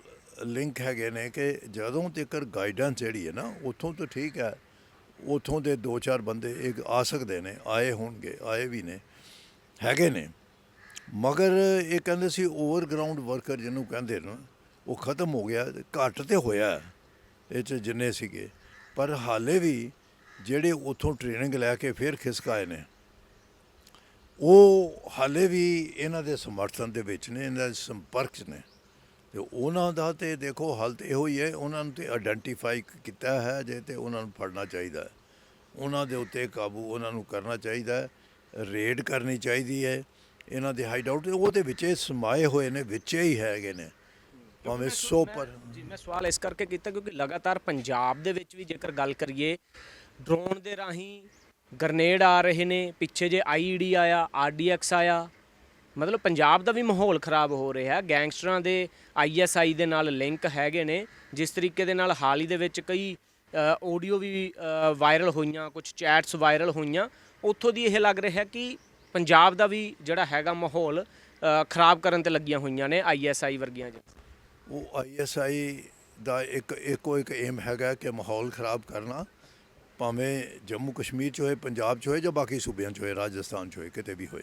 ਲਿੰਕ ਹੈਗੇ ਨੇ ਕਿ ਜਦੋਂ ਤੱਕ ਗਾਈਡੈਂਸ ਜਿਹੜੀ ਹੈ ਨਾ ਉੱਥੋਂ ਤਾਂ ਠੀਕ ਹੈ। ਉੱਥੋਂ ਦੇ ਦੋ ਚਾਰ ਬੰਦੇ ਇੱਕ ਆ ਸਕਦੇ ਨੇ, ਆਏ ਹੋਣਗੇ, ਆਏ ਵੀ ਨੇ, ਹੈਗੇ ਨੇ। ਮਗਰ ਇਹ ਕਹਿੰਦੇ ਸੀ ਓਵਰਗਰਾਉਂਡ ਵਰਕਰ ਜਿਹਨੂੰ ਕਹਿੰਦੇ ਨੇ, ਉਹ ਖਤਮ ਹੋ ਗਿਆ, ਘੱਟ ਤੇ ਹੋਇਆ, ਇਹ ਚ ਜਿੰਨੇ ਸੀਗੇ। ਪਰ ਹਾਲੇ ਵੀ ਜਿਹੜੇ ਉੱਥੋਂ ਟ੍ਰੇਨਿੰਗ ਲੈ ਕੇ ਫਿਰ ਖਿਸਕਾਏ ਨੇ, ਉਹ ਹਾਲੇ ਵੀ ਇਹਨਾਂ ਦੇ ਸਮਰਥਨ ਦੇ ਵਿੱਚ ਨੇ, ਇਹਨਾਂ ਦੇ ਸੰਪਰਕ 'ਚ ਨੇ। ਤੇ ਉਹਨਾਂ ਦਾ ਤੇ ਦੇਖੋ ਹਾਲ ਤੇ ਇਹੋ ਹੀ ਹੈ ਉਹਨਾਂ ਨੂੰ ਤੇ ਆਇਡੈਂਟੀਫਾਈ ਕੀਤਾ ਹੈ ਜੇ ਤੇ ਉਹਨਾਂ ਨੂੰ ਫੜਨਾ ਚਾਹੀਦਾ ਹੈ। ਉਹਨਾਂ ਦੇ ਉੱਤੇ ਕਾਬੂ ਉਹਨਾਂ ਨੂੰ ਕਰਨਾ ਚਾਹੀਦਾ ਹੈ ਰੇਡ ਕਰਨੀ ਚਾਹੀਦੀ ਹੈ। ਇਹਨਾਂ ਦੇ ਹਾਈਡ ਆਊਟ ਉਹ ਤੇ ਵਿੱਚੇ ਸਮਾਏ ਹੋਏ ਨੇ ਵਿੱਚੇ ਹੀ ਹੈਗੇ ਨੇ। ਭਾਵੇਂ 100 ਪਰ ਜੀ ਮੈਂ ਸਵਾਲ ਇਸ ਕਰਕੇ ਕੀਤਾ ਕਿਉਂਕਿ ਲਗਾਤਾਰ ਪੰਜਾਬ ਦੇ ਵਿੱਚ ਵੀ ਜੇਕਰ ਗੱਲ ਕਰੀਏ ਡਰੋਨ ਦੇ ਰਾਹੀਂ ਗ੍ਰਨੇਡ ਆ ਰਹੇ ਨੇ ਪਿੱਛੇ ਜੇ ਆਈਈਡੀ ਆਇਆ ਆਰਡੀਐਕਸ ਆਇਆ ਮਤਲਬ ਪੰਜਾਬ ਦਾ ਵੀ ਮਾਹੌਲ ਖਰਾਬ ਹੋ ਰਿਹਾ ਗੈਂਗਸਟਰਾਂ ਦੇ ਆਈਐਸਆਈ ਦੇ ਨਾਲ ਲਿੰਕ ਹੈਗੇ ਨੇ। ਜਿਸ ਤਰੀਕੇ ਦੇ ਨਾਲ ਹਾਲ ਹੀ ਦੇ ਵਿੱਚ ਕਈ ਆਡੀਓ ਵੀ ਵਾਇਰਲ ਹੋਈਆਂ ਕੁਝ ਚੈਟਸ ਵਾਇਰਲ ਹੋਈਆਂ। ਉੱਥੋਂ ਦੀ ਇਹ ਲੱਗ ਰਿਹਾ ਕਿ ਪੰਜਾਬ ਦਾ ਵੀ ਜਿਹੜਾ ਹੈਗਾ ਮਾਹੌਲ ਖਰਾਬ ਕਰਨ ਤੇ ਲੱਗੀਆਂ ਹੋਈਆਂ ਨੇ ਆਈਐਸਆਈ ਵਰਗੀਆਂ ਜੀ ਉਹ ਆਈਐਸਆਈ ਦਾ ਇੱਕ, ਇੱਕੋ ਇੱਕ ਏਮ ਹੈਗਾ ਕਿ ਮਾਹੌਲ ਖਰਾਬ ਕਰਨਾ। ਭਾਵੇਂ ਜੰਮੂ ਕਸ਼ਮੀਰ 'ਚ ਹੋਏ, ਪੰਜਾਬ 'ਚ ਹੋਏ ਜਾਂ ਬਾਕੀ ਸੂਬਿਆਂ 'ਚ ਹੋਏ, ਰਾਜਸਥਾਨ 'ਚ ਹੋਏ, ਕਿਤੇ ਵੀ ਹੋਏ।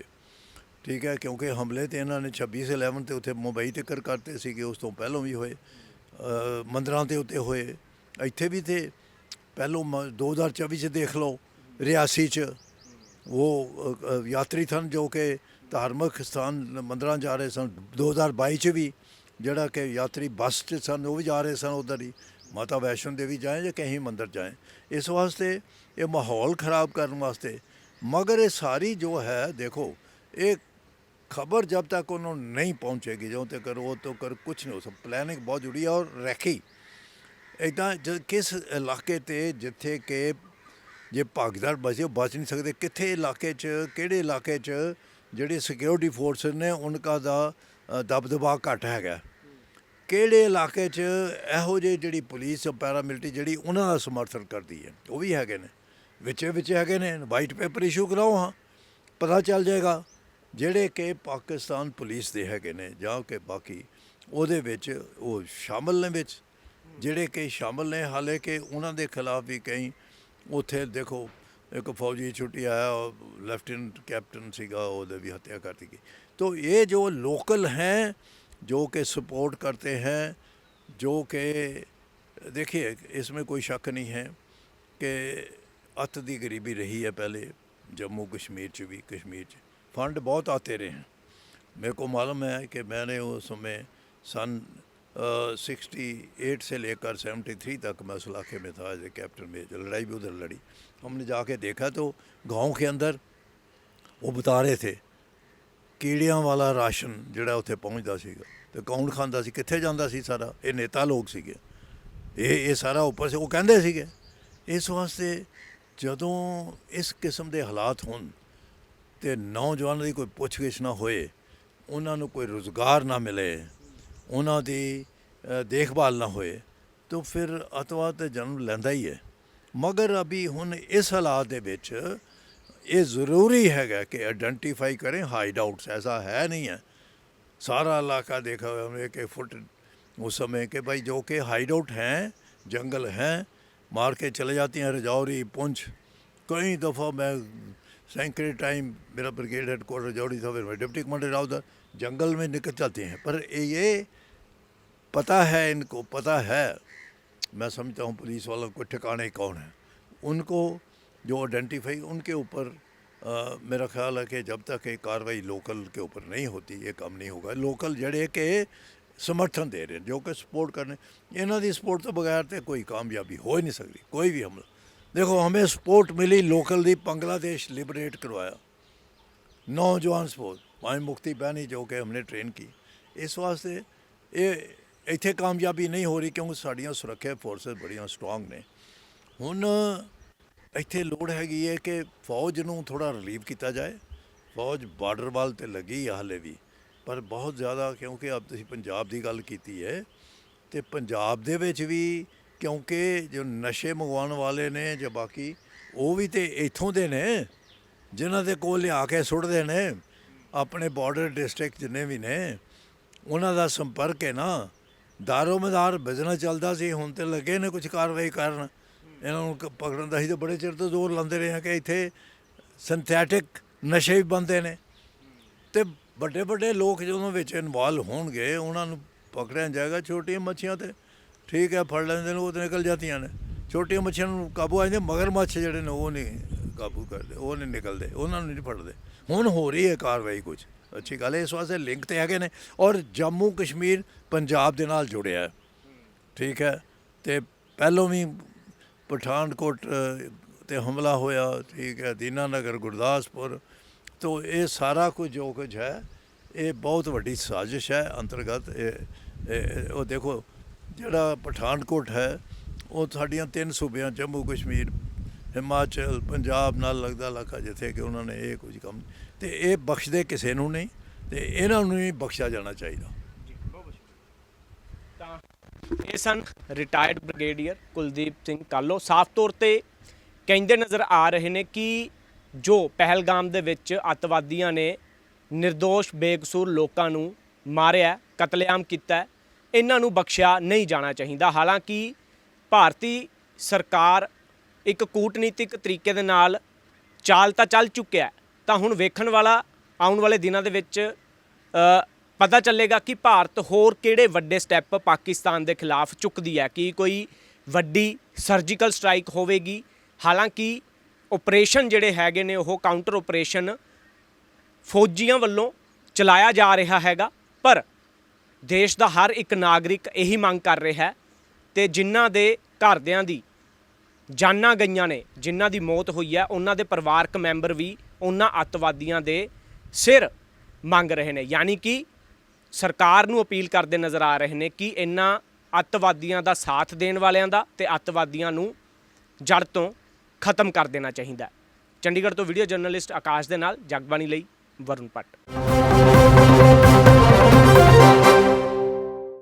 ਠੀਕ ਹੈ, ਕਿਉਂਕਿ ਹਮਲੇ ਤੇ ਇਹਨਾਂ ਨੇ 26 11 ਤੇ ਉੱਥੇ ਮੁੰਬਈ ਤੇ ਕਰ ਕਰਤੇ ਸੀਗੇ, ਉਸ ਤੋਂ ਪਹਿਲਾਂ ਵੀ ਹੋਏ ਮੰਦਰਾਂ ਦੇ ਉੱਤੇ ਹੋਏ। ਇੱਥੇ ਵੀ ਤੇ ਪਹਿਲੋਂ ਮ- 2024 ਚ ਦੇਖ ਲਓ, ਰਿਆਸੀ ਚ। ਉਹ ਯਾਤਰੀ ਸਨ ਜੋ ਕਿ ਧਾਰਮਿਕ ਸਥਾਨ ਮੰਦਰਾਂ ਜਾ ਰਹੇ ਸਨ। 2022 ਚ ਵੀ ਜਿਹੜਾ ਕਿ ਯਾਤਰੀ ਬੱਸ 'ਚ ਸਨ, ਉਹ ਵੀ ਜਾ ਰਹੇ ਸਨ ਉਧਰ ਹੀ। ਮਾਤਾ ਵੈਸ਼ਨੋ ਦੇਵੀ ਜਾਏ ਜਾਂ ਕਹੀਂ ਮੰਦਰ ਜਾਏ। ਇਸ ਵਾਸਤੇ ਇਹ ਮਾਹੌਲ ਖਰਾਬ ਕਰਨ ਵਾਸਤੇ। ਮਗਰ ਇਹ ਸਾਰੀ ਜੋ ਹੈ, ਦੇਖੋ, ਇਹ खबर जब तक उन्होंने नहीं पहुंचेगी जो तक वो तो कर कुछ नहीं हो सकता प्लानिंग बहुत जुड़ी है और रैखी ਇਦਾਂ ਜ ਕਿਸ ਇਲਾਕੇ ਤੇ ਜਿੱਥੇ ਕਿ ਜੇ ਭਾਗੀਦਾਰ ਬਚੇ ਉਹ ਬਚ ਨਹੀਂ ਸਕਦੇ ਕਿੱਥੇ ਇਲਾਕੇ 'ਚ ਕਿਹੜੇ ਇਲਾਕੇ 'ਚ ਜਿਹੜੇ ਸਿਕਿਉਰਿਟੀ ਫੋਰਸਸ ਨੇ ਉਹਨਾਂ ਦਾ ਅ, ਦਬਦਬਾ ਘੱਟ ਹੈਗਾ ਕਿਹੜੇ ਇਲਾਕੇ 'ਚ ਇਹੋ ਜਿਹੀ ਜਿਹੜੀ ਪੁਲਿਸ ਪੈਰਾਮਿਲਟਰੀ ਜਿਹੜੀ ਉਹਨਾਂ ਦਾ ਸਮਰਥਨ ਕਰਦੀ ਹੈ ਉਹ ਵੀ ਹੈਗੇ ਨੇ ਵਿੱਚੇ ਵਿੱਚ ਹੈਗੇ ਨੇ ਵਾਈਟ ਪੇਪਰ ਇਸ਼ੂ ਕਰਾਓ ਹਾਂ ਪਤਾ ਚੱਲ ਜਾਏਗਾ ਜਿਹੜੇ ਕਿ ਪਾਕਿਸਤਾਨ ਪੁਲਿਸ ਦੇ ਹੈਗੇ ਨੇ ਜਾਂ ਕਿ ਬਾਕੀ ਉਹਦੇ ਵਿੱਚ ਉਹ ਸ਼ਾਮਲ ਨੇ ਵਿੱਚ ਜਿਹੜੇ ਕਿ ਸ਼ਾਮਲ ਨੇ ਹਾਲੇ ਕਿ ਉਹਨਾਂ ਦੇ ਖਿਲਾਫ ਵੀ ਕਈ ਉੱਥੇ ਦੇਖੋ ਇੱਕ ਫੌਜੀ ਛੁੱਟੀ ਆਇਆ ਉਹ ਲੈਫਟੀਨੈਂਟ ਕੈਪਟਨ ਸੀਗਾ ਉਹਦੇ ਵੀ ਹੱਤਿਆ ਕਰ ਦਿੱਤੀ ਗਈ तो ये जो लोकल हैं जो कि सपोर्ट करते हैं जो कि देखिए इसमें कोई शक नहीं है कि अत दी गरीबी रही है पहले जम्मू कश्मीर च भी कश्मीर च फंड बहुत आते रहे हैं मेरे को मालूम है कि मैंने उस समय सन सिक्सटी एट से लेकर सेवेंटी थ्री तक मैं उस इलाके में था एज ए कैप्टन में जो लड़ाई भी उधर लड़ी हमने जाके देखा तो गांव के अंदर वो बता रहे थे ਕੀੜਿਆਂ ਵਾਲਾ ਰਾਸ਼ਨ ਜਿਹੜਾ ਉੱਥੇ ਪਹੁੰਚਦਾ ਸੀਗਾ ਤੇ ਕੌਣ ਖਾਂਦਾ ਸੀ ਕਿੱਥੇ ਜਾਂਦਾ ਸੀ ਸਾਰਾ ਇਹ ਨੇਤਾ ਲੋਕ ਸੀਗੇ ਇਹ ਇਹ ਸਾਰਾ ਉੱਪਰ ਸੇ ਉਹ ਕਹਿੰਦੇ ਸੀਗੇ ਇਸ ਵਾਸਤੇ ਜਦੋਂ ਇਸ ਕਿਸਮ ਦੇ ਹਾਲਾਤ ਹੋਣ ਤੇ ਨੌਜਵਾਨਾਂ ਦੀ ਕੋਈ ਪੁੱਛਗਿੱਛ ਨਾ ਹੋਏ ਉਹਨਾਂ ਨੂੰ ਕੋਈ ਰੋਜ਼ਗਾਰ ਨਾ ਮਿਲੇ ਉਹਨਾਂ ਦੀ ਅ, ਦੇਖਭਾਲ ਨਾ ਹੋਏ ਤਾਂ ਫਿਰ ਅਤਵਾਦ ਤੇ ਜਨਮ ਲੈਂਦਾ ਹੀ ਹੈ ਮਗਰ ਅਭੀ ਹੁਣ ਇਸ ਹਾਲਾਤ ਦੇ ਵਿੱਚ ये ज़रूरी हैगा कि आइडेंटिफाई करें हाइड आउट्स ऐसा है नहीं है सारा इलाका देखा हुआ हमने कि फुट उस समय के भाई जो कि हाइड आउट हैं जंगल हैं मार के चले जाती हैं रजौरी पुंछ कई दफ़ा मैं सैकड़े टाइम मेरा ब्रिगेड हेडक्वार्टर जौड़ी था फिर मैं डिप्टी कमांडर रहा उधर जंगल में निकल जाते हैं पर ये पता है इनको पता है मैं समझता हूँ पुलिस वालों को ठिकाने कौन है उनको जो आइडेंटिफाई उनके ऊपर अ, मेरा ख्याल है कि जब तक ये कार्रवाई लोकल के ऊपर नहीं होती ये काम नहीं होगा लोकल जड़े के समर्थन दे रहे हैं जो कि सपोर्ट करने इन्हों की सपोर्ट तो बगैर तो कोई कामयाबी हो ही नहीं सकती कोई भी हमला देखो हमें सपोर्ट मिली लोकल दी बांग्लादेश लिबरेट करवाया नौजवान ਸਪੋਰਟ ਮਾਈ ਮੁਕਤੀ ਬਹਿਨੀ ਜੋ ਕਿ ਹਮਨੇ ਟ੍ਰੇਨ ਕੀ ਇਸ ਵਾਸਤੇ ਇਹ ਇੱਥੇ ਕਾਮਯਾਬੀ ਨਹੀਂ ਹੋ ਰਹੀ ਕਿਉਂਕਿ ਸਾਡੀਆਂ ਸੁਰੱਖਿਆ ਫੋਰਸਸ ਬੜੀਆਂ ਸਟਰੋਂਗ ਨੇ ਹੁਣ ਇੱਥੇ ਲੋੜ ਹੈਗੀ ਹੈ ਕਿ ਫੌਜ ਨੂੰ ਥੋੜਾ ਰਿਲੀਵ ਕੀਤਾ ਜਾਏ ਫੌਜ ਬਾਰਡਰ ਵੱਲ ਤੇ ਲੱਗੀ ਆ ਹਲੇ ਵੀ ਪਰ ਬਹੁਤ ਜ਼ਿਆਦਾ ਕਿਉਂਕਿ ਆਪ ਤੁਸੀਂ ਪੰਜਾਬ ਦੀ ਗੱਲ ਕੀਤੀ ਹੈ ਤੇ ਪੰਜਾਬ ਦੇ ਵਿੱਚ ਵੀ ਕਿਉਂਕਿ ਜੋ ਨਸ਼ੇ ਮੰਗਵਾਉਣ ਵਾਲੇ ਨੇ ਜਾਂ ਬਾਕੀ, ਉਹ ਵੀ ਤੇ ਇੱਥੋਂ ਦੇ ਨੇ, ਜਿਨ੍ਹਾਂ ਦੇ ਕੋਲ ਲਿਆ ਕੇ ਸੁੱਟਦੇ ਨੇ, ਆਪਣੇ ਬਾਰਡਰ ਡਿਸਟ੍ਰਿਕਟ ਜਿੰਨੇ ਵੀ ਨੇ, ਉਹਨਾਂ ਦਾ ਸੰਪਰਕ ਹੈ ਨਾ, ਦਾਰੋਮਦਾਰ ਬਿਜ਼ਨਸ ਚੱਲਦਾ ਸੀ, ਹੁਣ ਤੇ ਲੱਗੇ ਨੇ ਕੁਝ ਕਾਰਵਾਈ ਕਰਨ। ਇਹਨਾਂ ਨੂੰ ਕ- ਪਕੜਨ ਦਾ ਹੀ ਤਾਂ ਬੜੇ ਚਿਰ ਤੋਂ ਜ਼ੋਰ ਲਾਉਂਦੇ ਰਹੇ ਆ ਕਿ ਇੱਥੇ ਸਿੰਥੈਟਿਕ ਨਸ਼ੇ ਵੀ ਬੰਦੇ ਨੇ। ਤੇ ਵੱਡੇ ਵੱਡੇ ਲੋਕ ਜਦੋਂ ਵਿੱਚ ਇਨਵੋਲਵ ਹੋਣਗੇ, ਉਹਨਾਂ ਨੂੰ ਪਕੜਿਆ ਜਾਏਗਾ ਛੋਟੀਆਂ ਮੱਛੀਆਂ ਤੇ। ਠੀਕ ਹੈ, ਫੜ ਲੈਂਦੇ ਨੇ, ਉਹ ਤੇ ਨਿਕਲ ਜਾਂਦੀਆਂ ਨੇ। ਛੋਟੀਆਂ ਮੱਛੀਆਂ ਨੂੰ ਕਾਬੂ ਆ ਜਾਂਦੇ, ਮਗਰ ਮੱਛ ਜਿਹੜੇ ਨੇ, ਉਹ ਨਹੀਂ ਕਾਬੂ ਕਰਦੇ, ਉਹ ਨਹੀਂ ਨਿਕਲਦੇ, ਉਹਨਾਂ ਨੂੰ ਨਹੀਂ ਫੜਦੇ। ਹੁਣ ਹੋ ਰਹੀ ਹੈ ਕਾਰਵਾਈ ਕੁਝ। ਅੱਛੀ ਗੱਲ ਹੈ, ਇਸ ਵਾਸਤੇ ਲਿੰਕ ਤੇ ਹੈਗੇ ਨੇ ਔਰ ਜੰਮੂ ਕਸ਼ਮੀਰ ਪੰਜਾਬ ਦੇ ਨਾਲ ਜੁੜਿਆ ਹੈ। ਠੀਕ ਹੈ, ਤੇ ਪਹਿਲੋਂ ਵੀ ਪਠਾਨਕੋਟ ਤੇ ਹਮਲਾ ਹੋਇਆ, ਠੀਕ ਹੈ, ਦੀਨਾਨਗਰ, ਗੁਰਦਾਸਪੁਰ। ਤੋਂ ਇਹ ਸਾਰਾ ਕੁਝ ਜੋ ਕੁਝ ਹੈ, ਇਹ ਬਹੁਤ ਵੱਡੀ ਸਾਜ਼ਿਸ਼ ਹੈ, ਅੰਤਰਗਤ ਇਹ- ਉਹ ਦੇਖੋ ਜਿਹੜਾ ਪਠਾਨਕੋਟ ਹੈ, ਉਹ ਸਾਡੀਆਂ ਤਿੰਨ ਸੂਬਿਆਂ, ਜੰਮੂ, ਕਸ਼ਮੀਰ, ਹਿਮਾਚਲ, ਪੰਜਾਬ ਨਾਲ ਲੱਗਦਾ ਇਲਾਕਾ ਜਿੱਥੇ ਕਿ ਉਹਨਾਂ ਨੇ ਇਹ ਕੁਝ ਕੰਮ ਤੇ ਇਹ ਬਖਸ਼ਦੇ ਕਿਸੇ ਨੂੰ ਨਹੀਂ, ਤੇ ਇਹਨਾਂ ਨੂੰ ਨਹੀਂ ਬਖਸ਼ਿਆ ਜਾਣਾ ਚਾਹੀਦਾ। ਤਾਂ ਇਹ ਸਨ ਰਿਟਾਇਰਡ ਬ੍ਰਿਗੇਡੀਅਰ ਕੁਲਦੀਪ ਸਿੰਘ ਕਾਲੋ। ਸਾਫ਼ ਤੌਰ ਤੇ ਕਹਿੰਦੇ ਨਜ਼ਰ ਆ ਰਹੇ ਨੇ ਕਿ ਜੋ ਪਹਿਲਗਾਮ ਦੇ ਵਿੱਚ ਅੱਤਵਾਦੀਆਂ ਨੇ નિર્ਦੋਸ਼ ਬੇਕਸੂਰ ਲੋਕਾਂ ਨੂੰ ਮਾਰਿਆ, ਕਤਲੇਆਮ ਕੀਤਾ ਇਹਨਾਂ ਨੂੰ ਬਖਸ਼ਿਆ ਨਹੀਂ ਜਾਣਾ ਚਾਹੀਦਾ। ਹਾਲਾਂਕਿ ਭਾਰਤੀ ਸਰਕਾਰ ਇੱਕ ਕੂਟਨੀਤਿਕ ਤਰੀਕੇ ਦੇ ਨਾਲ ਚਾਲ ਤਾਂ ਚੱਲ ਚੁੱਕਿਆ ਤਾਂ ਹੁਣ ਵੇਖਣ ਵਾਲਾ ਆਉਣ ਵਾਲੇ ਦਿਨਾਂ ਦੇ ਵਿੱਚ ਪਤਾ ਚੱਲੇਗਾ ਕਿ ਭਾਰਤ ਹੋਰ ਕਿਹੜੇ ਵੱਡੇ ਸਟੈਪ ਪਾਕਿਸਤਾਨ ਦੇ ਖਿਲਾਫ ਚੁੱਕਦੀ ਹੈ, ਕਿ ਕੋਈ ਵੱਡੀ ਸਰਜੀਕਲ ਸਟ੍ਰਾਈਕ ਹੋਵੇਗੀ। ਹਾਲਾਂਕਿ ਆਪਰੇਸ਼ਨ ਜਿਹੜੇ ਹੈਗੇ ਨੇ, ਉਹ ਕਾਊਂਟਰ ਆਪਰੇਸ਼ਨ ਫੌਜੀਆਂ ਵੱਲੋਂ ਚਲਾਇਆ ਜਾ ਰਿਹਾ ਹੈਗਾ, ਪਰ ਦੇਸ਼ ਦਾ ਹਰ ਇੱਕ ਨਾਗਰਿਕ ਇਹੀ ਮੰਗ ਕਰ ਰਿਹਾ ਹੈ ਤੇ ਜਿਨ੍ਹਾਂ ਦੇ ਘਰਦਿਆਂ ਦੀ ਜਾਨਾਂ ਗਈਆਂ ਨੇ, ਜਿਨ੍ਹਾਂ ਦੀ ਮੌਤ ਹੋਈ ਹੈ, ਉਹਨਾਂ ਦੇ ਪਰਿਵਾਰਕ ਮੈਂਬਰ ਵੀ ਉਹਨਾਂ ਅੱਤਵਾਦੀਆਂ ਦੇ ਸਿਰ ਮੰਗ ਰਹੇ ਨੇ। ਯਾਨੀ ਕਿ ਸਰਕਾਰ ਨੂੰ ਅਪੀਲ ਕਰਦੇ ਨਜ਼ਰ ਆ ਰਹੇ ਨੇ ਕਿ ਇਹਨਾਂ ਅੱਤਵਾਦੀਆਂ ਦਾ ਸਾਥ ਦੇਣ ਵਾਲਿਆਂ ਦਾ ਤੇ ਅੱਤਵਾਦੀਆਂ ਨੂੰ ਜੜ ਤੋਂ ਖਤਮ ਕਰ ਦੇਣਾ ਚਾਹੀਦਾ ਚੰਡੀਗੜ੍ਹ ਤੋਂ ਵੀਡੀਓ ਜਰਨਲਿਸਟ ਆਕਾਸ਼ ਦੇ ਨਾਲ, ਜਗਬਾਣੀ ਲਈ ਵਰੁਣ ਭੱਟ।